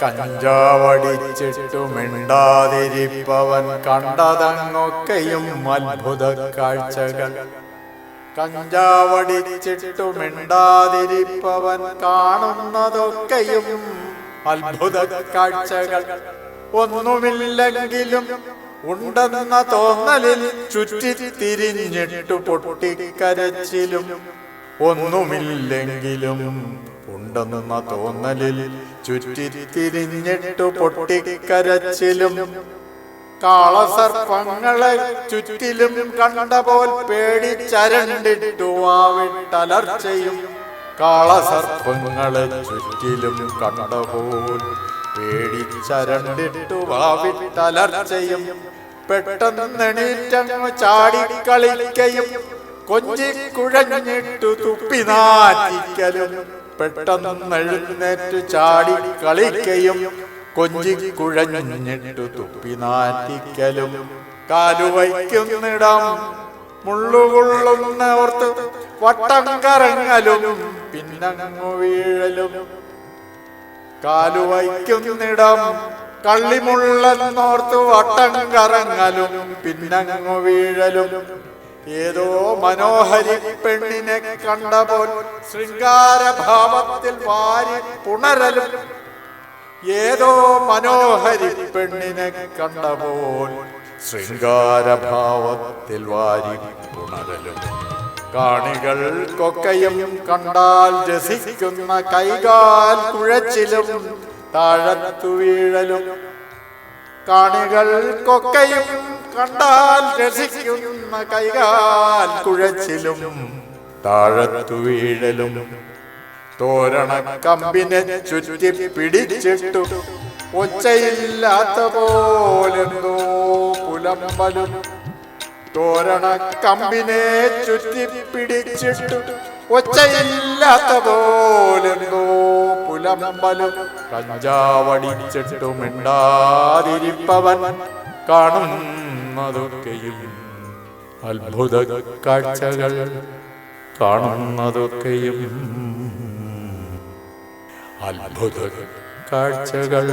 കഞ്ചാവടിച്ചിട്ടു മിണ്ടാതിരിപ്പവൻ കണ്ടതങ്ങൊക്കെയും അത്ഭുത കാഴ്ചകൾ കഞ്ചാവടിച്ചിട്ടു മിണ്ടാതിരിപ്പവൻ കാണുന്നതൊക്കെയും അത്ഭുത കാഴ്ചകൾ ഒന്നുമില്ലെങ്കിലും ഉണ്ടെന്ന തോന്നലിൽ ചുറ്റിത്തിരിഞ്ഞിട്ടു പൊട്ടിക്കരച്ചിലും ഒന്നുമില്ലെങ്കിലും ഉണ്ടെന്ന തോന്നലിൽ ചുറ്റിത്തിരിഞ്ഞിട്ടു പൊട്ടിക്കരച്ചിലും കാളസർപ്പങ്ങളെ ചുറ്റിലും കണ്ടപോൽ പേടിച്ചരണ്ടിട്ടു ആവിട്ടലർച്ചയും കാളസർപ്പങ്ങളെ ചുറ്റിലും കണ്ടപോൽ പേടിച്ചരണ്ടിട്ടു ആവിട്ടലർച്ചയും പെട്ടെന്നെണീറ്റങ്ങു ചാടിക്കളിക്കയും കൊഞ്ചി കുഴഞ്ഞിട്ടു പെട്ടെന്ന് എഴുന്നേറ്റ് ചാടി കളിക്കയും കൊഞ്ചി കുഴഞ്ഞിട്ടു തുപ്പിനാറ്റിക്കലും. കാലുവയ്ക്കുന്നിടം മുള്ളുകൊള്ളുന്ന ഓർത്ത് വട്ടം കറങ്ങലും പിന്നങ്ങു വീഴലും. കാലുവയ്ക്കുന്നിടം കള്ളിമുള്ളെന്നോർത്ത് വട്ടം കറങ്ങലും പിന്നങ്ങു വീഴലും. ഏതോ മനോഹരി പെണ്ണിനെ കണ്ടപോൽ ശൃംഗാരഭാവത്തിൽ വാരി പുണരലും. ഏതോ മനോഹരി പെണ്ണിനെ കണ്ടപോൽ ശൃംഗാരഭാവത്തിൽ വാരി പുണരലും. കാണികൾക്കൊക്കെയും കണ്ടാൽ രസിക്കുന്ന കൈകാൽ കുഴച്ചിലും താഴത്തു വീഴലും. കാണികൾക്കൊക്കെയും കണ്ടാൽ രസിക്കുന്ന കൈകാൽ കുഴച്ചിലും താഴത്തു വീഴലും. തോരണ കമ്പിനെ ചുറ്റി പിടിച്ചിട്ടു ഒച്ചയില്ലാത്ത പോലെന്തോ പുലമ്പലും. തോരണ കമ്പിനെ ചുറ്റി പിടിച്ചിട്ടു ഒച്ചയില്ലാത്ത പോലെന്തോ പുലമ്പലും. കഞ്ചാവടിച്ചിട്ടു മിണ്ടാതിരിപ്പവൻ കാണുന്നതൊക്കെയും അത്ഭുത കാഴ്ചകൾ കാണുന്നതൊക്കെയും അത്ഭുത കാഴ്ചകൾ.